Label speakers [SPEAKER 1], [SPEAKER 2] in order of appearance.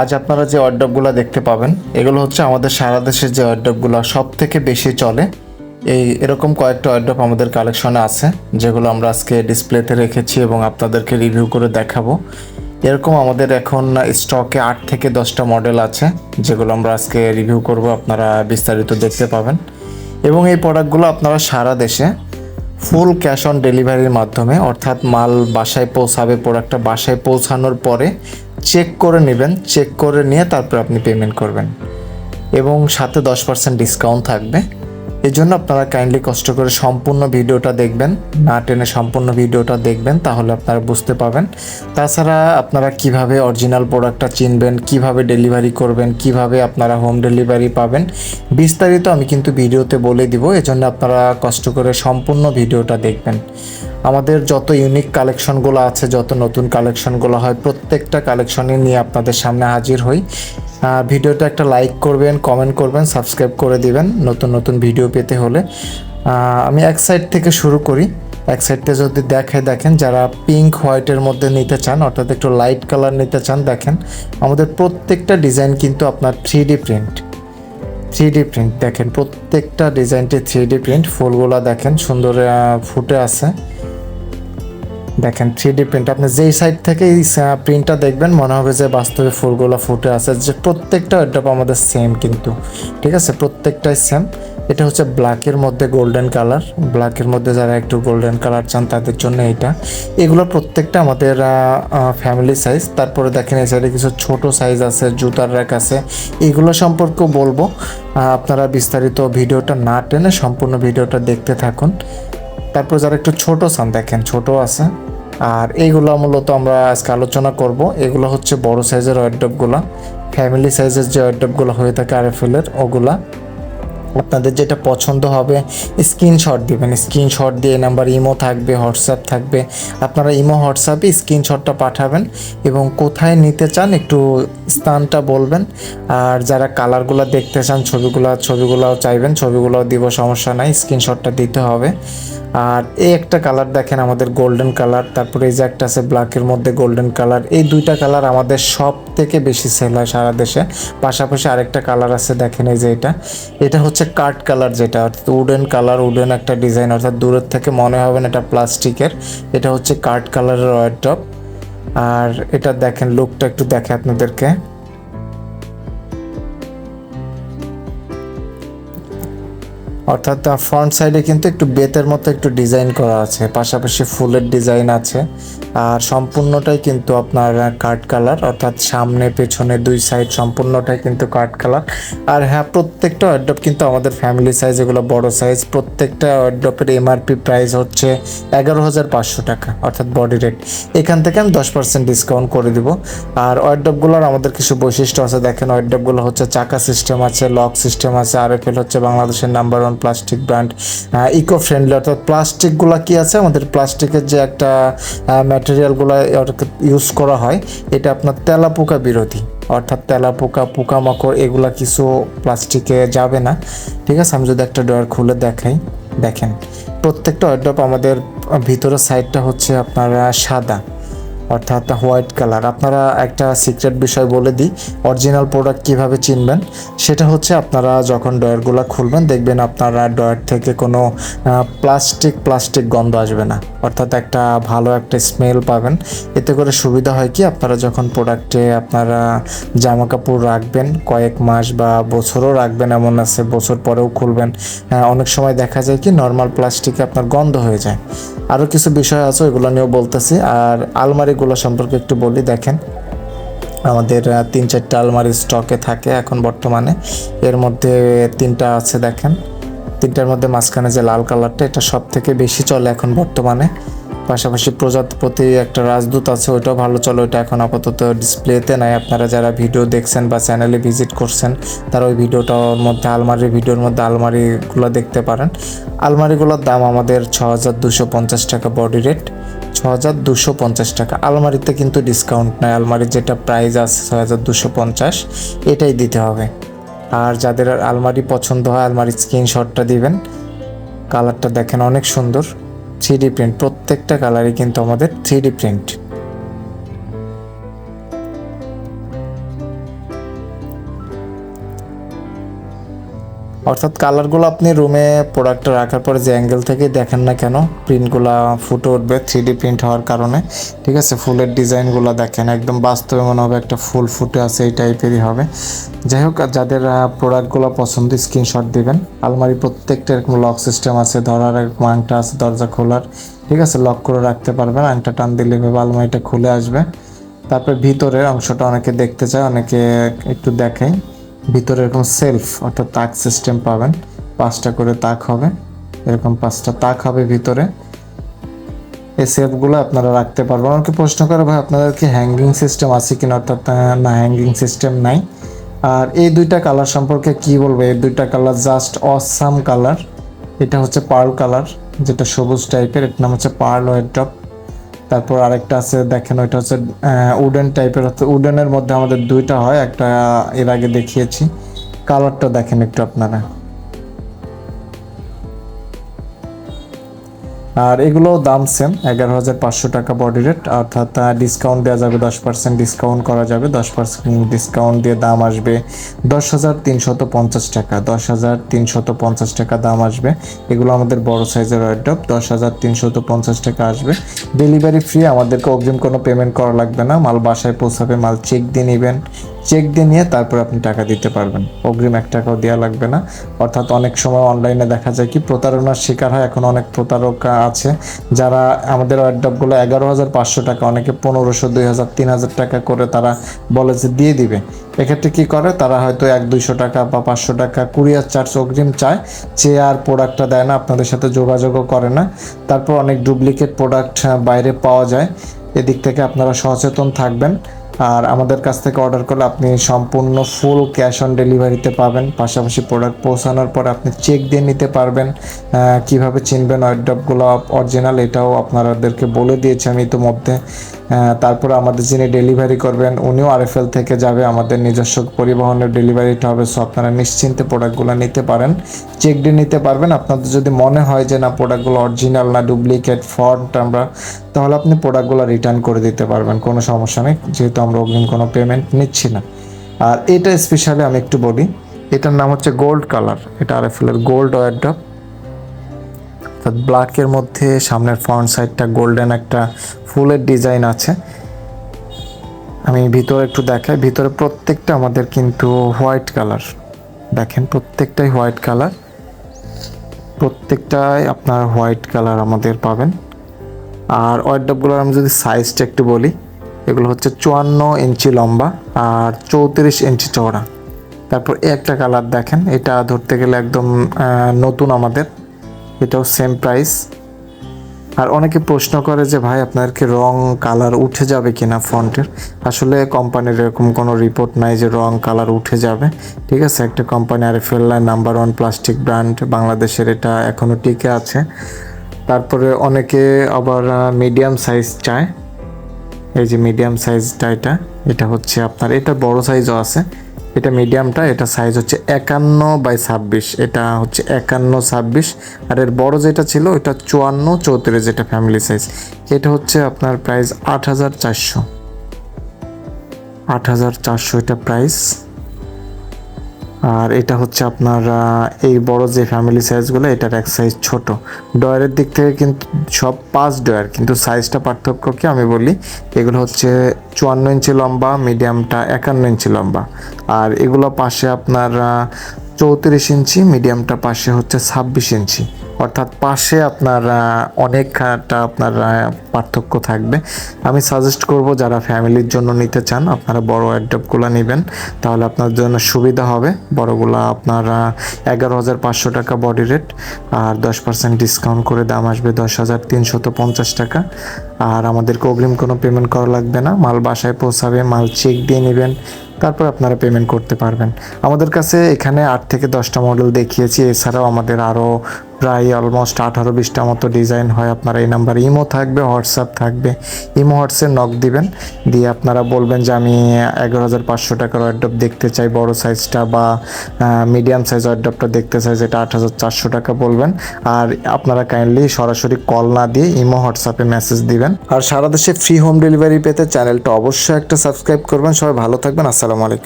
[SPEAKER 1] আজ আপনারা যে অর্ডারগুলো দেখতে পাবেন, এগুলো হচ্ছে আমাদের সারা দেশের যে অর্ডারগুলো সব থেকে বেশি চলে। এই এরকম কয়েকটা অর্ডার আমাদের কালেকশনে আছে, যেগুলো আমরা আজকে ডিসপ্লেতে রেখেছি এবং আপনাদেরকে রিভিউ করে দেখাবো। এরকম আমাদের এখন স্টকে আট থেকে দশটা মডেল আছে, যেগুলো আমরা আজকে রিভিউ করব, আপনারা বিস্তারিত দেখতে পাবেন। এবং এই প্রোডাক্টগুলো আপনারা সারা দেশে ফুল ক্যাশ অন ডেলিভারির মাধ্যমে, অর্থাৎ মাল বাসায় পৌঁছাবে, প্রোডাক্টটা বাসায় পৌঁছানোর পরে চেক করে নেবেন, চেক করে নিয়ে তারপর আপনি পেমেন্ট করবেন। এবং সাথে দশ পার্সেন্ট ডিসকাউন্ট থাকবে। এই জন্য আপনারা কাইন্ডলি কষ্ট করে সম্পূর্ণ ভিডিওটা দেখবেন, না টেনে সম্পূর্ণ ভিডিওটা দেখবেন, তাহলে আপনারা বুঝতে পাবেন তাছাড়া আপনারা কীভাবে অরিজিনাল প্রোডাক্টটা চিনবেন, কীভাবে ডেলিভারি করবেন, কীভাবে আপনারা হোম ডেলিভারি পাবেন, বিস্তারিত আমি কিন্তু ভিডিওতে বলে দিব। এজন্য আপনারা কষ্ট করে সম্পূর্ণ ভিডিওটা দেখবেন। আমাদের যত ইউনিক কালেকশনগুলো আছে, যত নতুন কালেকশনগুলো হয়, প্রত্যেকটা কালেকশনই নিয়ে আপনাদের সামনে হাজির হই। ভিডিওটা একটা লাইক করবেন কমেন্ট করবেন সাবস্ক্রাইব করে দিবেন নতুন নতুন ভিডিও পেতে হলে। আমি এক সাইড থেকে শুরু করি। এক সাইডটা যদি দেখে দেখেন, যারা পিঙ্ক হোয়াইটের মধ্যে নিতে চান, অর্থাৎ একটু লাইট কালার নিতে চান, দেখেন আমাদের প্রত্যেকটা ডিজাইন কিন্তু আপনার three D print three D print দেখেন, প্রত্যেকটা ডিজাইনটি থ্রি ডি প্রিন্ট ফুলগুলা দেখেন, সুন্দর ফুটে আছে। দেখেন থ্রি ডি প্রিন্ট আপনি যেই সাইড থেকে এই প্রিন্টটা দেখবেন, মনে হবে যে বাস্তবে ফুলগুলো ফুটে আছে। যে প্রত্যেকটা অ্যাডপ আমাদের সেম কিন্তু। ঠিক আছে? প্রত্যেকটাই সেম এটা হচ্ছে ব্ল্যাকের মধ্যে গোল্ডেন কালার ব্ল্যাকের মধ্যে যারা একটু গোল্ডেন কালার চান, তাদের জন্য এটা। এগুলো প্রত্যেকটা আমাদের ফ্যামিলি সাইজ তারপরে দেখেন এই সাইডে কিছু ছোট সাইজ আছে, জুতার র্যাক আছে। এগুলো সম্পর্কেও বলব। আপনারা বিস্তারিত ভিডিওটা না টেনে সম্পূর্ণ ভিডিওটা দেখতে থাকুন। তারপর যারা একটু ছোট সান দেখেন ছোট আছে। আর এইগুলো মূলত আমরা আজকে আলোচনা করব। এগুলো হচ্ছে বড় সাইজের ওয়ার্ডপগুলো ফ্যামিলি সাইজের যে ওয়ার্ডপগুলো হয়ে থাকে আরএফএলের ওগুলা। আপনাদের যেটা পছন্দ হবে স্ক্রিনশট দিবেন। স্ক্রিনশট দিয়ে নাম্বার ইমো থাকবে হোয়াটসঅ্যাপ থাকবে। আপনারা ইমো হোয়াটসঅ্যাপে স্ক্রিনশটটা পাঠাবেন এবং কোথায় নিতে চান একটু স্থানটা বলবেন। আর যারা কালারগুলো দেখতে চান, ছবিগুলো, ছবিগুলোও চাইবেন, ছবিগুলোও দিব, সমস্যা নাই স্ক্রিনশটটা দিতে হবে। আর এই একটা কালার দেখেন, আমাদের গোল্ডেন কালার তারপরে এই যে একটা আছে ব্ল্যাকের মধ্যে গোল্ডেন কালার এই দুইটা কালার আমাদের সব থেকে বেশি সেল হয় সারা দেশে। পাশাপাশি আরেকটা কালার আছে, দেখেন এই যে এটা। এটা হচ্ছে কাঠ কালার যেটা, অর্থাৎ উডেন কালার, উডেন একটা ডিজাইন, অর্থাৎ দূরের থেকে মনে হবে না এটা প্লাস্টিকের, এটা হচ্ছে কাঠ কালারের টপ আর এটা দেখেন লুকটা একটু দেখে আপনাদেরকে। অর্থাৎ ফ্রন্ট সাইডে কিন্তু একটু বেতের মতো একটু ডিজাইন করা আছে, পাশাপাশি ফুলের ডিজাইন আছে। আর সম্পূর্ণটাই কিন্তু আপনার কাঠ কালার অর্থাৎ সামনে, পেছনে দুই সাইড সম্পূর্ণটাই কিন্তু কাঠ কালার আর হ্যাঁ প্রত্যেকটা অ্যাডপ কিন্তু আমাদের ফ্যামিলি সাইজ এগুলো বড় সাইজ প্রত্যেকটা অ্যাডপের এমআরপি প্রাইস হচ্ছে এগারো হাজার পাঁচশো টাকা, অর্থাৎ বডি রেট এখান থেকে আমি দশ পার্সেন্ট ডিসকাউন্ট করে দিব। আর ওয়ার্ডপগুলোর আমাদের কিছু বৈশিষ্ট্য আছে। দেখেন ওয়ার্ডপগুলো হচ্ছে চাকা সিস্টেম আছে লক সিস্টেম আছে আর এফ এল হচ্ছে বাংলাদেশের number one plastic brand eco friendly অর্থাৎ প্লাস্টিকগুলো কি আছে? আমাদের প্লাস্টিকের যে একটা ম্যাটেরিয়ালগুলো ইউজ করা হয়, এটা আপনার তেলাপোকা বিরোধী। অর্থাৎ তেলাপোকা, পোকামাকড়, এগুলা কিছু প্লাস্টিকে যাবে না। ঠিক আছে? আমি যদি একটা ডয়ার খুলে দেখাই, দেখেন। প্রত্যেকটা ওয়ার্ড্রপ আমাদের ভিতরের সাইডটা হচ্ছে আপনার সাদা। অর্থাৎ হোয়াইট কালার আপনারা একটা সিক্রেট বিষয় বলে দিই অরিজিনাল প্রোডাক্ট কীভাবে চিনবেন? সেটা হচ্ছে আপনারা যখন ডয়ারগুলো খুলবেন, দেখবেন আপনারা ডয়ার থেকে কোনো প্লাস্টিক প্লাস্টিক গন্ধ আসবে না। অর্থাৎ একটা ভালো একটা স্মেল পাবেন। এতে করে সুবিধা হয় কি, আপনারা যখন প্রোডাক্টে আপনারা জামা কাপড় রাখবেন, কয়েক মাস বা বছরও রাখবেন, এমন আছে, বছর পরেও খুলবেন অনেক সময় দেখা যায় কি নর্মাল প্লাস্টিকে আপনার গন্ধ হয়ে যায়। আরও কিছু বিষয় আছে, ওইগুলো নিয়েও বলতেছি। আর আলমারিগুলো সম্পর্কে একটু বলি, দেখেন, আমাদের তিন চারটা আলমারি স্টকে থাকে এখন বর্তমানে। এর মধ্যে তিনটা আছে, দেখেন। তিনটার মধ্যে মাঝখানে যে লাল কালারটা, এটা সব থেকে বেশি চলে এখন বর্তমানে। পাশাপাশি প্রজাপতি একটা রাজদূত আছে, ওইটাও ভালো চলে, ওইটা এখন আপাতত ডিসপ্লেতে নাই। আপনারা যারা ভিডিও দেখছেন বা চ্যানেলে ভিজিট করছেন, তারা ওই ভিডিওটার মধ্যে, আলমারির ভিডিওর মধ্যে আলমারিগুলো দেখতে পারেন। আলমারিগুলোর দাম আমাদের ছ হাজার দুশো পঞ্চাশ টাকা বডি রেট ছ হাজার দুশো পঞ্চাশ টাকা। আলমারিতে কিন্তু ডিসকাউন্ট নাই, আলমারির যেটা প্রাইস আছে ছ হাজার দুশো পঞ্চাশ, এটাই দিতে হবে। আর যাদের আলমারি পছন্দ হয় আলমারির স্ক্রিনশটটা দিবেন। কালারটা দেখেন অনেক সুন্দর। থ্রি প্রিন্ট প্রত্যেকটা কালারই কিন্তু আমাদের থ্রি প্রিন্ট অর্থাৎ কালারগুলো আপনি রুমে প্রোডাক্টটা রাখার পরে যে অ্যাঙ্গেল থেকে দেখেন না কেন প্রিন্টগুলো ফুটে উঠবে থ্রি প্রিন্ট হওয়ার কারণে। ঠিক আছে? ফুলের ডিজাইনগুলো দেখেন, একদম বাস্তবে মনে হবে একটা ফুল ফুটে আছে, এই টাইপেরই হবে। যাই হোক যাদের প্রোডাক্টগুলো পছন্দ স্ক্রিনশট দিবেন। আলমারি প্রত্যেকটা এরকম লক সিস্টেম আছে, ধরার এরকম আংটা আছে, দরজা খোলার। ঠিক আছে? লক করে রাখতে পারবেন, আংটা টান দিলে ভেবে আলমারিটা খুলে আসবে। তারপর ভিতরের অংশটা অনেকে দেখতে চায়, অনেকে একটু দেখাই ভিতরে এরকম সেলফ অর্থাৎ তাক সিস্টেম পাবেন। পাঁচটা করে তাক হবে। এরকম পাঁচটা তাক হবে ভিতরে। এই সেলফগুলো আপনারা রাখতে পারবেন। অনেকে প্রশ্ন করে, ভাই, আপনাদের কি হ্যাঙ্গিং সিস্টেম আছে কিনা? অর্থাৎ না হ্যাঙ্গিং সিস্টেম নাই। আর এই দুইটা কালার সম্পর্কে কি বলব? এই দুইটা কালার জাস্ট অসাম কালার এটা হচ্ছে পার্ল কালার যেটা সবুজ টাইপের এটার নাম হচ্ছে পার্ল ওয়েট ড্রপ তারপর আরেকটা আছে, দেখেন ওইটা হচ্ছে উডেন টাইপের হচ্ছে উডেনের মধ্যে আমাদের দুইটা হয়, একটা এর আগে দেখিয়েছি। কালারটা দেখেন একটু আপনারা। আর এগুলো দাম সেম এগারো হাজার পাঁচশো টাকা বডি রেট অর্থাৎ ডিসকাউন্ট দেওয়া যাবে দশ পার্সেন্ট ডিসকাউন্ট করা যাবে, দশ পার্সেন্ট ডিসকাউন্ট দিয়ে দাম আসবে দশ হাজার তিনশত পঞ্চাশ টাকা, দশ হাজার তিনশত পঞ্চাশ টাকা দাম আসবে। এগুলো আমাদের বড় সাইজের ওয়ার্ড্রপ দশ হাজার তিনশত পঞ্চাশ টাকা আসবে। ডেলিভারি ফ্রি আমাদেরকে অগ্রিম কোনো পেমেন্ট করা লাগবে না, মাল বাসায় পৌঁছাবে, মাল চেক দিয়ে নেবেন। চেক দিয়ে নিয়ে তারপর আপনি টাকা দিতে পারবেন। অগ্রিম এক টাকাও দেওয়া লাগবে না। অর্থাৎ অনেক সময় অনলাইনে দেখা যায় কি, প্রতারণার শিকার হয়। এখন অনেক প্রতারক আছে যারা আমাদের ওয়ার্ডপগুলো এগারো হাজার পাঁচশো টাকা, অনেকে পনেরোশো, দুই হাজার, তিন হাজার টাকা করে তারা বলে যে দিয়ে দিবে। এক্ষেত্রে কি করে? তারা হয়তো এক, দুইশো টাকা বা পাঁচশো টাকা কুরিয়ার চার্জ অগ্রিম চায় চেয়ে আর প্রোডাক্টটা দেয় না, আপনাদের সাথে যোগাযোগও করে না। তারপর অনেক ডুপ্লিকেট প্রোডাক্ট বাইরে পাওয়া যায়। এদিক থেকে আপনারা সচেতন থাকবেন। আর আমাদের কাছ থেকে অর্ডার করলে আপনি সম্পূর্ণ ফুল ক্যাশ অন ডেলিভারিতে পাবেন। পাশাপাশি প্রোডাক্ট পৌঁছানোর পর আপনি চেক দিয়ে নিতে পারবেন কীভাবে চিনবেন ওয়ার্ড্রপগুলো অরিজিনাল এটাও আপনাদেরকে বলে দিয়েছি আমি ইতিমধ্যে। তারপরে আমাদের যিনি ডেলিভারি করবেন, উনিও আর আরএফএল থেকে যাবে। আমাদের নিজস্ব পরিবহনের ডেলিভারিটা হবে সো আপনারা নিশ্চিন্তে প্রোডাক্টগুলো নিতে পারেন। চেক দিয়ে নিতে পারবেন। আপনাদের যদি মনে হয় যে না প্রোডাক্টগুলো অরিজিনাল না ডুপ্লিকেট ফল্ট আমরা, তাহলে আপনি প্রোডাক্টগুলো রিটার্ন করে দিতে পারবেন, কোনো সমস্যা নেই। যেহেতু আমরা অগ্রিম কোনো পেমেন্ট নিচ্ছি না। আর এটা স্পেশালি আমি একটু বলি, এটার নাম হচ্ছে গোল্ড কালার এটা আরএফএল এর গোল্ড ওয়ারড্রপ অর্থাৎ ব্ল্যাকের মধ্যে, সামনের ফ্রন্ট সাইডটা গোল্ডেন একটা ফুলের ডিজাইন আছে। আমি ভিতরে একটু দেখাই, ভিতরে প্রত্যেকটা আমাদের কিন্তু হোয়াইট কালার দেখেন, প্রত্যেকটাই হোয়াইট কালার প্রত্যেকটাই আপনার হোয়াইট কালার আমাদের পাবেন। আর ওয়াইডপগুলোর আমি যদি সাইজটা একটু বলি, এগুলো হচ্ছে চুয়ান্ন ইঞ্চি লম্বা আর চৌত্রিশ ইঞ্চি চওড়া। তারপর একটা কালার দেখেন, এটা ধরতে গেলে একদম নতুন আমাদের। এটাও সেম প্রাইস আর অনেকে প্রশ্ন করে যে, ভাই, আপনার কি রং কালার উঠে যাবে কিনা ফন্টের আসলে কোম্পানির এরকম কোনো রিপোর্ট নাই যে, রং কালার উঠে যাবে। ঠিক আছে, একটা কোম্পানি আর ফেললায় নাম্বার ওয়ান প্লাস্টিক ব্র্যান্ড বাংলাদেশের এটা এখনও টিকে আছে। তারপরে অনেকে আবার মিডিয়াম সাইজ চায়। এই যে মিডিয়াম সাইজটা এটা এটা হচ্ছে আপনার, এটা বড় সাইজও আছে। এটা মিডিয়ামটা এটা সাইজ হচ্ছে একান্ন বাই ছাব্বিশ। এটা হচ্ছে একান্ন, ছাব্বিশ। আর এর বড় যেটা ছিল এটা চুয়ান্ন, চৌত্রিশ যেটা ফ্যামিলি সাইজ এটা হচ্ছে আপনার প্রাইস আট হাজার চারশো। আট হাজার চারশো এটা প্রাইস আর এটা হচ্ছে আপনার এই বড় যে ফ্যামিলি সাইজগুলো এটার এক সাইজ ছোট। ডয়ারের দিক থেকে কিন্তু সব পাঁচ ডয়ার কিন্তু সাইজটা পার্থক্য কি আমি বলি, এগুলো হচ্ছে চুয়ান্ন ইঞ্চি লম্বা মিডিয়ামটা একান্ন ইঞ্চি লম্বা। আর এগুলো পাশে আপনার চৌত্রিশ ইঞ্চি মিডিয়ামটা পাশে হচ্ছে ছাব্বিশ ইঞ্চি। অর্থাৎ পাশে আপনার অনেকটা আপনার পার্থক্য থাকবে। আমি সাজেস্ট করব যারা ফ্যামিলির জন্য নিতে চান, আপনারা বড় অ্যাডপ্টগুলো নেবেন, তাহলে আপনার জন্য সুবিধা হবে। বড়গুলো আপনার এগারো হাজার পাঁচশো টাকা বডি রেট আর দশ পার্সেন্ট ডিসকাউন্ট করে দাম আসবে দশ হাজার তিনশত পঞ্চাশ টাকা। আর আমাদেরকে অগ্রিম কোনো পেমেন্ট করা লাগবে না। মাল বাসায় পৌঁছাবে, মাল চেক দিয়ে নেবেন, তারপর আপনারা পেমেন্ট করতে পারবেন। আমাদের কাছে এখানে আট থেকে দশটা মডেল দেখিয়েছি, এছাড়াও আমাদের আরও প্রায় অলমোস্ট আঠারো বিশটা মতো ডিজাইন হয়। আপনারা এই নাম্বার ইমো থাকবে হোয়াটসঅ্যাপ থাকবে। ইমো হোয়াটসঅ্যাপ নক দিবেন, দিয়ে আপনারা বলবেন যে, আমি এগারো হাজার পাঁচশো টাকার ওয়ার্ডপ দেখতে চাই, বড় সাইজটা বা মিডিয়াম সাইজ ওয়ার্ডপটা দেখতে চাই, যেটা আট হাজার চারশো টাকা বলবেন। আর আপনারা কাইন্ডলি সরাসরি কল না দিয়ে ইমো হোয়াটসঅ্যাপে মেসেজ দিবেন। আর সারা দেশে ফ্রি হোম ডেলিভারি পেতে চ্যানেলটা অবশ্যই একটা সাবস্ক্রাইব করবেন। সবাই ভালো থাকবেন। আসসালামু আলাইকুম।